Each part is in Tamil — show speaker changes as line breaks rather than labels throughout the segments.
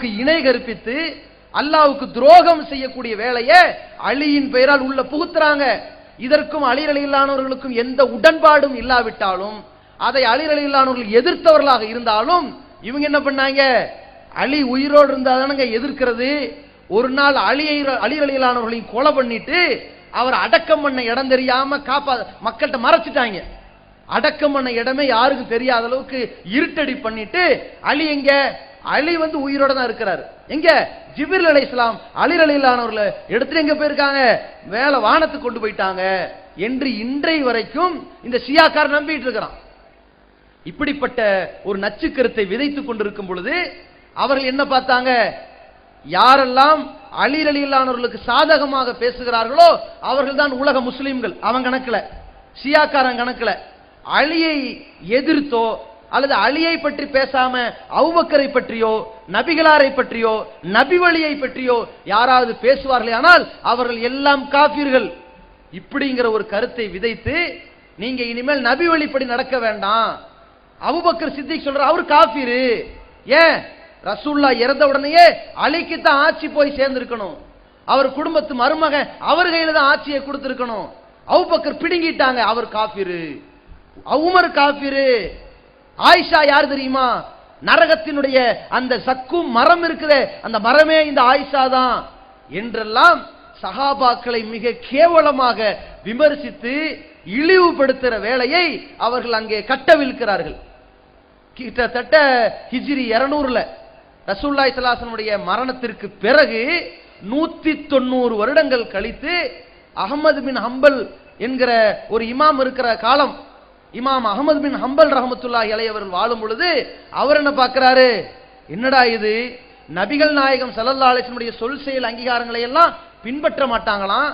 அல்லாவுக்கு இணை கற்பித்து அல்லாவுக்கு துரோகம் செய்யக்கூடிய வேலையை அலியின் பெயரால் உள்ள புகுத்துறாங்க. இதற்கும் அலிரலியில்லானவர்களுக்கும் எந்த உடன்பாடும் இல்லாவிட்டாலும் அதை அலிரலியில்லானவர்கள் எதிர்த்தவர்களாக இருந்தாலும் இவங்க என்ன பண்ணாங்க? அலி உயிரோடு இருந்தாதானுங்க எதிர்க்கிறது. ஒரு நாள் அலியை அலிரலியிலானவர்களையும் கொலை பண்ணிட்டு அவர் அடக்கம் பண்ண இடம் தெரியாம காப்பா மக்கள்கிட்ட மறைச்சிட்டாங்க. அடக்கம் பண்ண இடமே யாருக்கும் தெரியாத அளவுக்கு இருட்டடி பண்ணிட்டு அலி எங்க? அலி வந்து உயிரோட தான் இருக்கிறாரு. எங்க? ஜிபிர் அலை இஸ்லாம் அலி அலிலானவர்களை எடுத்துட்டு எங்க போயிருக்காங்க? மேல வானத்துக்கு கொண்டு போயிட்டாங்க. என்று இன்றை வரைக்கும் இந்த ஷியாக்கார் நம்பிட்டு இருக்கிறான். இப்படிப்பட்ட ஒரு நச்சு கருத்தை விதைத்துக் கொண்டிருக்கும் பொழுது அவர்கள் என்ன பார்த்தாங்க? யாரெல்லாம் அலி அலிலானவர்களுக்கு சாதகமாக பேசுகிறார்களோ அவர்கள் தான் உலக முஸ்லிம்கள். அவன் கணக்கில். ஷியாக்காரன் கணக்கில். அலியை எதிர்த்தோ அல்லது அலியை பற்றி பேசாம அவுபக்கரை பற்றியோ நபிகளாரை பற்றியோ நபி வழியை பற்றியோ யாராவது பேசுவார்களே ஆனால் அவர்கள் எல்லாம் காப்பீர்கள் இப்படிங்கிற ஒரு கருத்தை விதைத்து நீங்க இனிமேல் நபி வழிப்படி நடக்க வேண்டாம். அவுபக்கர் சித்திக் சொல்ற அவர் காஃபிரு. ஏன்? ரசூல்லா இறந்த உடனேயே அலிக்கு தான் ஆட்சி போய் சேர்ந்திருக்கணும். அவர் குடும்பத்து மருமகன் அவர் கையில தான் ஆட்சியை கொடுத்திருக்கணும். அவுபக்கர் பிடுங்கிட்டாங்க அவர் காஃபிரு. அவுமர் காஃபிரு. ஆயிஷா யார் தெரியுமா? நரகத்தினுடைய அந்த சக்கும் மரம் இருக்குதே அந்த மரமே இந்த ஆயிஷா தான் என்றெல்லாம் சகாபாக்களை மிக கேவலமாக விமர்சித்து இழிவுபடுத்துகிற வேலையை அவர்கள் அங்கே கட்டவிழ்க்கிறார்கள். கிட்டத்தட்ட ஹிஜ்ரி இருநூறுல ரசூல்லாய் சலாசனுடைய மரணத்திற்கு பிறகு நூத்தி தொண்ணூறு வருடங்கள் கழித்து அகமது பின் ஹம்பல் என்கிற ஒரு இமாம் இருக்கிற காலம் இமாம் அகமது பின் ஹம்பல் ரஹமத்துல்லா இளையவர்கள் வாழும் பொழுது அவர் என்ன பார்க்கிறாரு? என்னடா இது? நபிகள் நாயகம் சல்லல்லா சொல் செயல் அங்கீகாரங்களை எல்லாம் பின்பற்ற மாட்டாங்களாம்?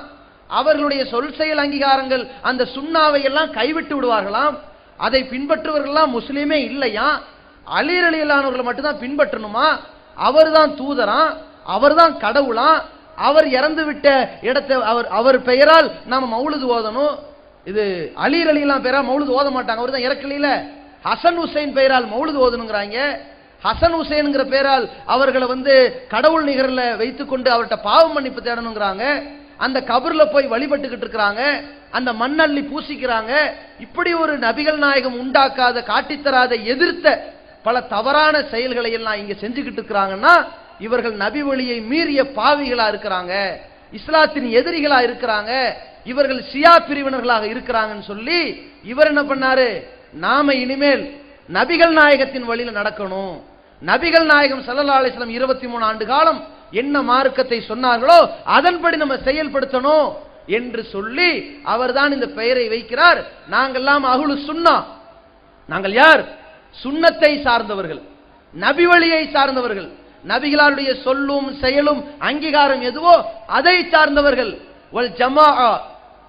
அவர்களுடைய சொல் செயல் அங்கீகாரங்கள் அந்த சுண்ணாவை எல்லாம் கைவிட்டு விடுவார்களாம்? அதை பின்பற்றுவர்கள்லாம் முஸ்லீமே இல்லையா? அலீர் அலியலானவர்களை மட்டும்தான் பின்பற்றணுமா? அவர் தான் தூதராம் அவர் தான் கடவுளாம் அவர் இறந்து விட்ட இடத்தை அவர் அவர் பெயரால் நாம் மௌலது ஓதணும்? இது அலீர் அலிலாம் பேரா மௌலுது ஓத மாட்டாங்க. அவர் தான் இறக்கலையில ஹசன் ஹுசைன் பெயரால் மௌலுது ஓதணுங்கிறாங்க ஹசன் ஹுசைன்ங்கிற பெயரால் அவர்களை வந்து கடவுள் நிகரில் வைத்துக்கொண்டு அவர்கிட்ட பாவம் மன்னிப்பு தேடணுங்கிறாங்க. அந்த கபர்ல போய் வழிபட்டுக்கிட்டு இருக்கிறாங்க. அந்த மண்ணள்ளி பூசிக்கிறாங்க. இப்படி ஒரு நபிகள் நாயகம் உண்டாக்காத காட்டித்தராத எதிர்த்த பல தவறான செயல்களை எல்லாம் இங்க செஞ்சுக்கிட்டு இருக்கிறாங்கன்னா இவர்கள் நபி வழியை மீறிய பாவிகளா இருக்கிறாங்க. இஸ்லாத்தின் எதிரிகளா இருக்கிறாங்க. இவர்கள் ஷியா பிரிவினர்களாக இருக்கிறாங்கன்னு சொல்லி இவர் என்ன பண்ணாரு? நாம இனிமேல் நபிகள் நாயகத்தின் வழியில நடக்கணும். நபிகள் நாயகம் சல்லல்லா அலிஸ்லாம் இருபத்தி மூணு ஆண்டு காலம் என்ன மார்க்கத்தை சொன்னார்களோ அதன்படி நம்ம செயல்படுத்தணும் என்று சொல்லி அவர்தான் இந்த பெயரை வைக்கிறார். நாங்கெல்லாம் அகுலு சுண்ணா நாங்கள் யார்? சுண்ணத்தை சார்ந்தவர்கள். நபி வழியை சார்ந்தவர்கள். நபிகளாருடைய சொல்லும் செயலும் அங்கீகாரம் எதுவோ அதை சார்ந்தவர்கள். வல் ஜமா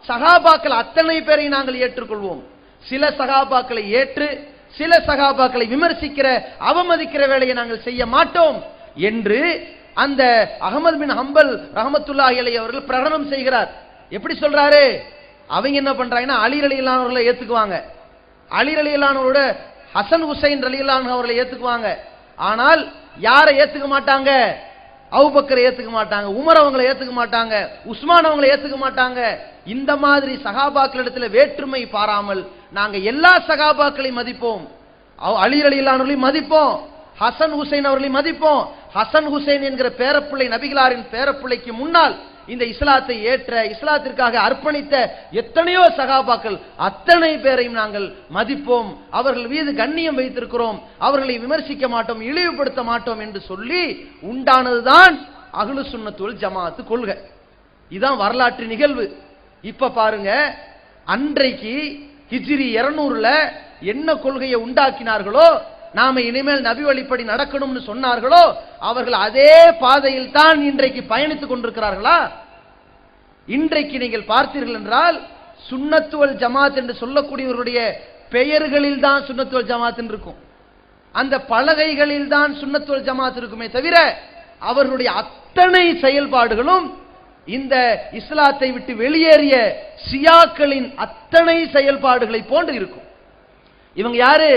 சகாபாக்கள் அத்தனை பேரை நாங்கள் ஏற்றுக்கொள்வோம். சில சகாபாக்களை ஏற்று சில சகாபாக்களை விமர்சிக்கிற அவமதிக்கிற வேலையை நாங்கள் செய்ய மாட்டோம் என்று அந்த அகமது பின் ஹம்பல் ரஹமத்துல்லா அலை அவர்கள் பிரகடனம் செய்கிறார். எப்படி சொல்றாரு? அவங்க என்ன பண்றாங்கன்னா அலி அலியிலானவர்களை ஏத்துக்குவாங்க. அலி ஹசன் ஹுசைன் அலியிலான அவர்களை ஏத்துக்குவாங்க. ஆனால் யாரை ஏத்துக்க மாட்டாங்க? அவுபக்கரை ஏத்துக்க மாட்டாங்க உமர் அவங்களை ஏத்துக்க மாட்டாங்க உஸ்மான் அவங்களை ஏத்துக்க மாட்டாங்க. இந்த மாதிரி சகாபாக்களிடத்துல வேற்றுமை பாராமல் நாங்க எல்லா சகாபாக்களையும் மதிப்போம். அவ- அலி அலியிலானவர்களையும் மதிப்போம். ஹசன் ஹுசைன் அவர்களையும் மதிப்போம். ஹசன் ஹுசைன் என்கிற பேரப்பிள்ளை நபிகளாரின் பேரப்பிள்ளைக்கு முன்னால் இந்த இஸ்லாத்தை ஏற்ற இஸ்லாத்திற்காக அர்ப்பணித்த எத்தனையோ சகாபாக்கள் அத்தனை பேரையும் நாங்கள் மதிப்போம். அவர்கள் மீது கண்ணியம் வைத்திருக்கிறோம். அவர்களை விமர்சிக்க மாட்டோம் இழிவுபடுத்த மாட்டோம் என்று சொல்லி உண்டானதுதான் அகுலு சுன்னத்துல் ஜமாத்து கொள்கை. இதுதான் வரலாற்று நிகழ்வு. இப்ப பாருங்க அன்றைக்கு ஹிஜ்ரி இருநூறுல என்ன கொள்கையை உண்டாக்கினார்களோ நாம இனிமேல் நபி வழிப்படி நடக்கணும்னு சொன்னார்களோ அவர்கள் அதே பாதையில் தான் இன்றைக்கு பயணித்துக் கொண்டிருக்கிறார்களா? இன்றைக்கு நீங்கள் பார்த்தீர்கள் என்றால் சுண்ணத்துவல் ஜமாத் என்று சொல்லக்கூடியவர்களுடைய பெயர்களில் தான் சுண்ணத்துவல் ஜமாத் இருக்கும். அந்த பலகைகளில் தான் சுண்ணத்துவல் ஜமாத் இருக்குமே தவிர அவர்களுடைய அத்தனை செயல்பாடுகளும் இந்த இஸ்லாத்தை விட்டு வெளியேறிய ஷியாக்களின் அத்தனை செயல்பாடுகளை போன்று இருக்கும். இவங்க யாரு?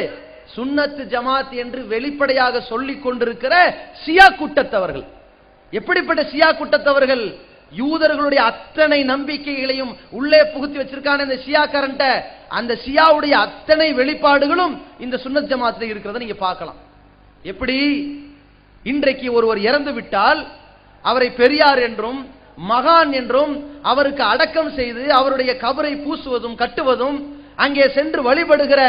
சுன்னத்து ஜமாத் என்று வெளிப்படையாக சொல்லிக் கொண்டிருக்கிற சியா கூட்டத்தவர்கள். எப்படிப்பட்ட சியா கூட்டத்தவர்கள்? யூதர்களுடைய அத்தனை நம்பிக்கைகளையும் உள்ளே புகுத்தி வச்சிருக்கான இந்த சியா கரண்ட அந்த சியாவுடைய அத்தனை வெளிப்பாடுகளும் இந்த சுன்னத் ஜமாத்தில் இருக்கிறத நீங்க பார்க்கலாம். எப்படி? இன்றைக்கு ஒருவர் இறந்து விட்டால் அவரை பெரியார் என்றும் மகான் என்றும் அவருக்கு அடக்கம் செய்து அவருடைய கபரை பூசுவதும் கட்டுவதும் அங்கே சென்று வழிபடுகிற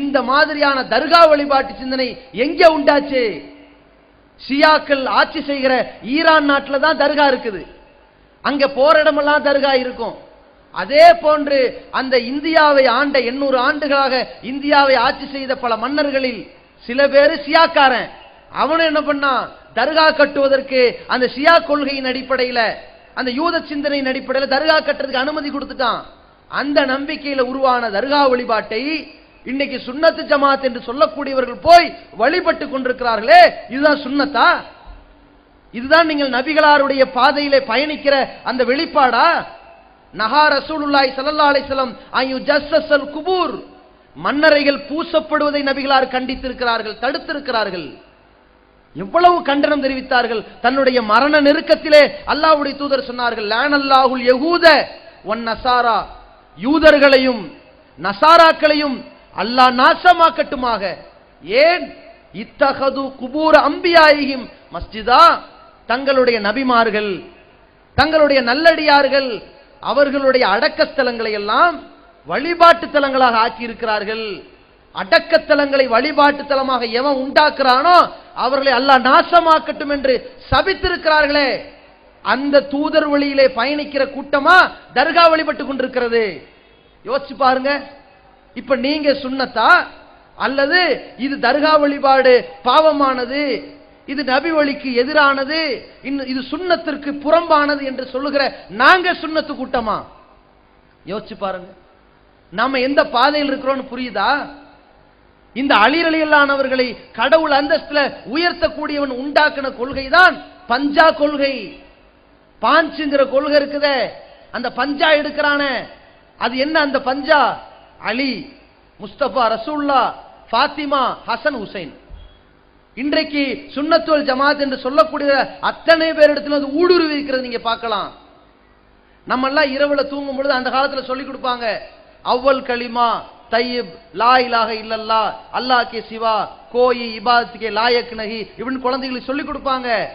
இந்த மாதிரியான தர்கா வழிபாட்டு சிந்தனை எங்கே உண்டாச்சு? ஷியாக்கள் ஆட்சி செய்கிற ஈரான் நாட்டில் தான் தர்கா இருக்குது. அங்க போற இடமெல்லாம் தர்கா இருக்கும். அதே போன்று அந்த இந்தியாவை ஆண்ட எண்ணூறு ஆண்டுகளாக இந்தியாவை ஆட்சி செய்த பல மன்னர்களில் சில பேர் சியாக்காரன் அவனும் என்ன பண்ணான் தர்கா கட்டுவதற்கு அந்த ஷியா கொள்கையின் அடிப்படையில் அந்த யூத சிந்தனையின் அடிப்படையில் தர்கா கட்டுறதுக்கு அனுமதி கொடுத்துட்டான். அந்த நம்பிக்கையில உருவான தர்கா வழிபாட்டை இன்னைக்கு சுண்ணத்து ஜமாத் என்று சொல்லக்கூடியவர்கள் போய் வழிபட்டு கொண்டிருக்கிறார்களே இதுதான் சுண்ணத்தா இதுதான் நீங்கள் நபிகளாருடைய பாதையிலே பயணிக்கிற அந்த வெளிப்பாடா? நகா ரசூலுல்லாய் ஸல்லல்லாஹு அலைஹி வஸல்லம் ஜஸ்ஸல் குபூர். மன்னரைகள் பூசப்படுவதை நபிகளார் கண்டித்திருக்கிறார்கள் தடுத்திருக்கிறார்கள். எவ்வளவு கண்டனம் தெரிவித்தார்கள். தன்னுடைய மரண நெருக்கத்திலே அல்லாவுடைய தூதர் சொன்னார்கள் லேனல்லாஹுல் யகூத ஒன் நசாரா. யூதர்களையும் நசாராக்களையும் அல்லாஹ் நாசமாக்கட்டுமாக. ஏன்? இத்தகது குபூர அம்பியாயும் மஸ்ஜிதா. தங்களுடைய நபிமார்கள் தங்களுடைய நல்லடியார்கள் அவர்களுடைய அடக்கஸ்தலங்களை எல்லாம் வழிபாட்டு தலங்களாக ஆக்கி இருக்கிறார்கள் அடக்கத்தலங்களை வழிபாட்டு தலமாக எவன் உண்டாக்குறானோ அவர்களை அல்லாஹ் நாசமாக்கட்டும் என்று சபித்திருக்கிறார்களே. அந்த தூதர் வழியிலே பயணிக்கிற கூட்டமா தர்கா வழிபட்டு கொண்டிருக்கிறது. யோசிச்சு பாருங்க. இப்ப நீங்க சுண்ணத்தா? அல்லது இது தர்கா வழிபாடு பாவமானது? இது நபி வழிக்கு எதிரானது? இது சுண்ணத்திற்கு புறம்பானது என்று சொல்லுகிற நாங்க சுண்ணத்து கூட்டமா? யோசிச்சு பாருங்க. நாம எந்த பாதையில் இருக்கிறோம் புரியுதா? இந்த அழிரலியலானவர்களை கடவுள் அந்தஸ்துல உயர்த்தக்கூடியவன் உண்டாக்கின கொள்கை தான் பஞ்சா கொள்கை. பாஞ்சுங்கிற கொள்கை இருக்குதே. அந்த பஞ்சா எடுக்கிறானே. அது என்ன அந்த பஞ்சா? அலி முஸ்தபா ரசூல்லா ஃபாத்திமா ஹசன் ஹுசைன். இன்றைக்கு சுண்ணத்துவல் ஜமாத் என்று சொல்லக்கூடிய அத்தனை பேரிடத்துல அது ஊடுருவி இருக்கிறது நீங்க பார்க்கலாம். நம்ம எல்லாம் இரவுல தூங்கும் பொழுது அந்த காலத்துல சொல்லி கொடுப்பாங்க. அவ்வல் கலிமா தையிப் லா இலாக இல்லல்லா அல்லாஹ் கே சிவா கோயி இபாதத்துக்கே லாயக் நகி இப்படின்னு குழந்தைகளுக்கு சொல்லி கொடுப்பாங்க.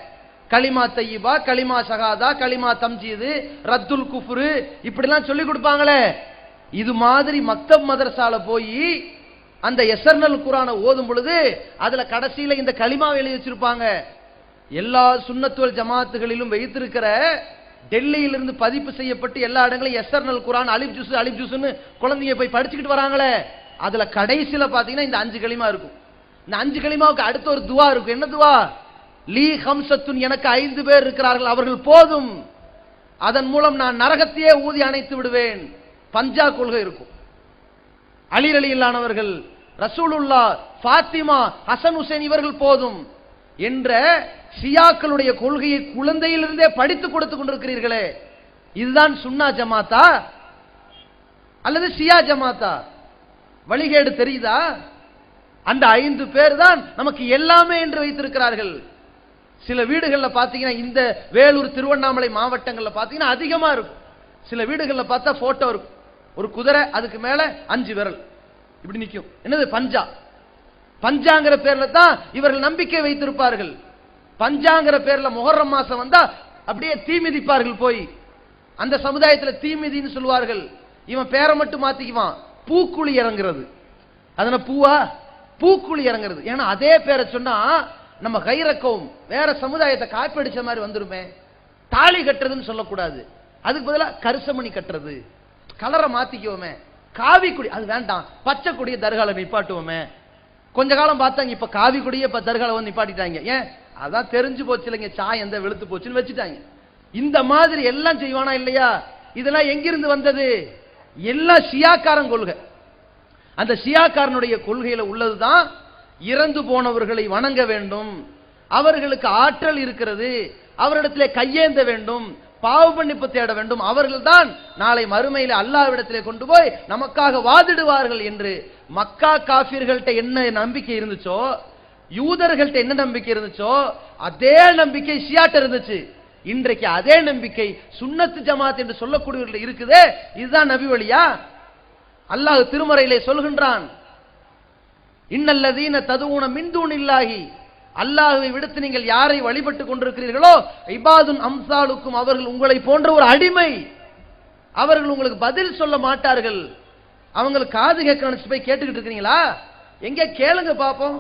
களிமா தையிபா களிமா சகாதா களிமா தம்ஜீது ரத்துல் குஃபுரு இப்படிலாம் சொல்லி கொடுப்பாங்களே. இது மாதிரி மக்தப் மதரசால போய் அந்த எஸ்எர்னல் குரானை ஓதும் பொழுது அதுல கடைசியில இந்த களிமாவை எழுதி வச்சிருப்பாங்க. எல்லா சுண்ணத்துவல் ஜமாத்துகளிலும் வைத்திருக்கிற டெல்லியிலிருந்து பதிப்பு செய்யப்பட்டு எல்லா இடங்களையும் எஸ்எர்னல் குரான் அலிப் ஜூஸ் அலிப் ஜூஸ்னு குழந்தைங்க போய் படிச்சுக்கிட்டு வராங்களே. அதுல கடைசியில பாத்தீங்கன்னா இந்த அஞ்சு களிமா இருக்கும். இந்த அஞ்சு களிமாவுக்கு அடுத்த ஒரு துவா இருக்கும். என்ன துவா? லீ ஹம்சத்துன் எனக்கு ஐந்து பேர் இருக்கிறார்கள் அவர்கள் போதும். அதன் மூலம் நான் நரகத்தையே ஊதி அணைத்து விடுவேன். பஞ்சா கொள்கை இருக்கும். அலி அலியில்லானவர்கள் ரசூலுல்லா ஃபாத்திமா ஹசன் ஹுசேன் இவர்கள் போதும் என்ற ஷியாக்களுடைய கொள்கையை குழந்தையிலிருந்தே படித்து கொடுத்து கொண்டிருக்கிறீர்களே. இதுதான் சுன்னா ஜமாத்தா? அல்லது ஷியா ஜமாத்தா? வழிகேடு தெரியுதா? அந்த ஐந்து பேர் தான் நமக்கு எல்லாமே என்று வைத்திருக்கிறார்கள். சில வீடுகளில் பார்த்தீங்கன்னா இந்த வேலூர் திருவண்ணாமலை மாவட்டங்களில் பார்த்தீங்கன்னா அதிகமாக இருக்கும். சில வீடுகளில் பார்த்தா போட்டோ இருக்கும். ஒரு குதிரை அதுக்கு மேலே அஞ்சு விரல். இப்படி நிற்கும் என்னது பஞ்சா? பஞ்சாங்கிற பேர்ல தான் இவர்கள் நம்பிக்கை வைத்திருப்பார்கள். பஞ்சாங்கிற பேர்ல முகர்ரம் மாசம் வந்தால் அப்படியே தீ மிதிப்பார்கள் போய். அந்த சமுதாயத்தில் தீ மிதின்னு சொல்லுவார்கள். இவன் பேரை மட்டும் மாற்றிக்குவான் பூக்குழி இறங்குறது. அதனால் பூவா? பூக்குழி இறங்குறது. ஏன்னா அதே பேரை சொன்னா நம்ம கைரக்கவும் வேற சமுதாயத்தை காப்படிச்ச மாதிரி வந்துருமே. தாலி கட்டுறதுன்னு சொல்லக்கூடாது. அதுக்கு பதிலா கரிசமணி கட்டுறது. கலரை மாத்திக்குவோமே. காவி குடி அது வேண்டாம். பச்சை கொடிய தர்கால நிப்பாட்டுவோமே. கொஞ்ச காலம் பார்த்தாங்க இப்ப காவி கொடியே இப்ப தர்கால வந்து நிப்பாட்டிட்டாங்க. ஏன்? அதான் தெரிஞ்சு போச்சு இல்லைங்க. சாய் எந்த வெளுத்து போச்சுன்னு வச்சுட்டாங்க. இந்த மாதிரி எல்லாம் செய்வானா இல்லையா? இதெல்லாம் எங்கிருந்து வந்தது? எல்லாம் ஷியாக்காரன் கொள்கை. அந்த ஷியாக்காரனுடைய கொள்கையில உள்ளதுதான் இறந்து போனவர்களை வணங்க வேண்டும். அவர்களுக்கு ஆற்றல் இருக்கிறது. அவரிடத்திலே கையேந்த வேண்டும். பாவ மன்னிப்பு தேட வேண்டும். அவர்கள்தான் நாளை மறுமையில் அல்லாவிடத்திலே கொண்டு போய் நமக்காக வாதிடுவார்கள் என்று. மக்கா காஃபிர்கள்ட்ட என்ன நம்பிக்கை இருந்துச்சோ யூதர்கள்ட்ட என்ன நம்பிக்கை இருந்துச்சோ அதே நம்பிக்கை ஷியாட்ட இருந்துச்சு. இன்றைக்கு அதே நம்பிக்கை சுன்னத்து ஜமாத் என்று சொல்லக்கூடியவர்கள் இருக்குதே. இதுதான் நபி வழியா அல்லாஹ் திருமறையிலே சொல்கின்றான். இன்னல்லதீன ததுவுன மின்தூன் இல்லாஹி அல்லாஹுவை விடுத்து நீங்கள் யாரை வழிபட்டு கொண்டிருக்கிறீர்களோ இபாதுன் அம்சாலுக்கும் அவர்கள் உங்களை போன்ற ஒரு அடிமை. அவர்கள் உங்களுக்கு பதில் சொல்ல மாட்டார்கள். அவங்களுக்கு காது கேட்க நினைச்சு போய் கேட்டுக்கிட்டு இருக்கிறீங்களா? எங்க கேளுங்க பார்ப்போம்